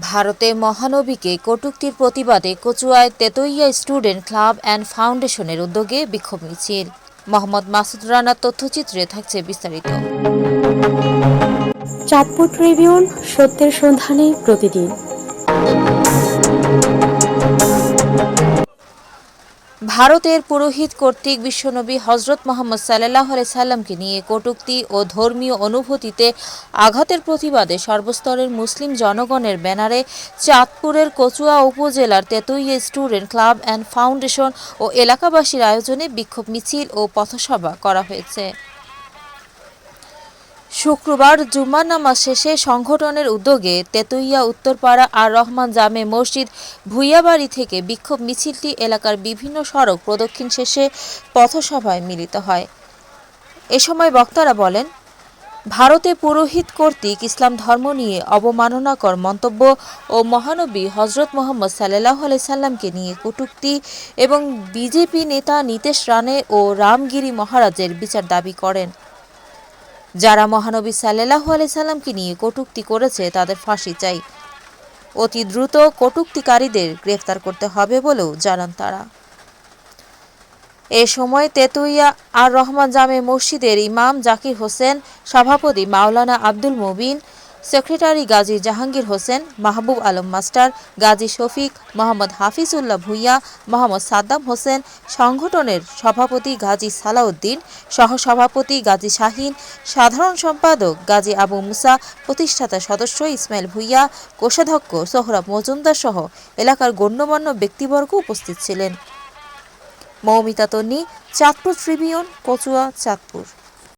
ভারতে মহানবীকে কটুক্তির প্রতিবাদে কচুয়ায় তেতইয়া স্টুডেন্ট ক্লাব অ্যান্ড ফাউন্ডেশনের উদ্যোগে বিক্ষোভ মিছিল। মোহাম্মদ মাসুদ রানার তথ্যচিত্রে থাকছে বিস্তারিত। চাঁদপুর ট্রিবিউন সত্যের সন্ধানে প্রতিদিন। ভারতের পুরোহিত কর্তৃক বিশ্বনবী হজরত মোহাম্মদ সাল্লাহ সাল্লামকে নিয়ে কটুক্তি ও ধর্মীয় অনুভূতিতে আঘাতের প্রতিবাদে সর্বস্তরের মুসলিম জনগণের ব্যানারে চাঁদপুরের কচুয়া উপজেলার Tetuiya student club and foundation ও এলাকাবাসীর আয়োজনে বিক্ষোভ মিছিল ও পথসভা করা হয়েছে। শুক্রবার জুম্মার নামাজ শেষে সংগঠনের উদ্যোগে তেতুইয়া, উত্তরপাড়া আর রহমান জামে মসজিদ ভুইয়াবাড়ি থেকে বিক্ষোভ মিছিলটি এলাকার বিভিন্ন সড়ক প্রদক্ষিণ শেষে পথসভায় মিলিত হয়। এ সময় বক্তারা বলেন, ভারতে পুরোহিত কর্তৃক ইসলাম ধর্ম নিয়ে অবমাননাকর মন্তব্য ও মহানবী হজরত মোহাম্মদ সাল্লাহ সাল্লামকে নিয়ে কটূক্তি এবং বিজেপি নেতা নীতেশ রানে ও রামগিরি মহারাজের বিচার দাবি করেন। যারা মহানবী সাল্লাহু আলি সাল্লামকে নিয়ে কটুক্তি করেছে, তাদের ফাঁসি চাই। অতি দ্রুত কটুক্তিকারীদের গ্রেফতার করতে হবে বলেও জানান তারা। এ সময় তেতুইয়া আর রহমান জামে মসজিদের ইমাম জাকির হোসেন, সভাপতি মাওলানা আব্দুল মুবিন সেক্রেটারি গাজী জাহাঙ্গীর হোসেন, মাহবুব আলম মাস্টার, গাজী শফিক, মোহাম্মদ হাফিজুল্লাহ ভুইয়া, মোহাম্মদ সাদ্দাম হোসেন, সংগঠনের সভাপতি গাজী সালাউদ্দিন, সহসভাপতি গাজী শাহিন, সাধারণ সম্পাদক গাজী আবু মুসা, প্রতিষ্ঠাতা সদস্য ইসমাইল ভুইয়া, কোষাধ্যক্ষ সোহরাব মজুমদার সহ এলাকার গণ্যমান্য ব্যক্তিবর্গ উপস্থিত ছিলেন। মৌমিতা তন্নি, চাঁদপুর ট্রিবিউন, কচুয়া, চাঁদপুর।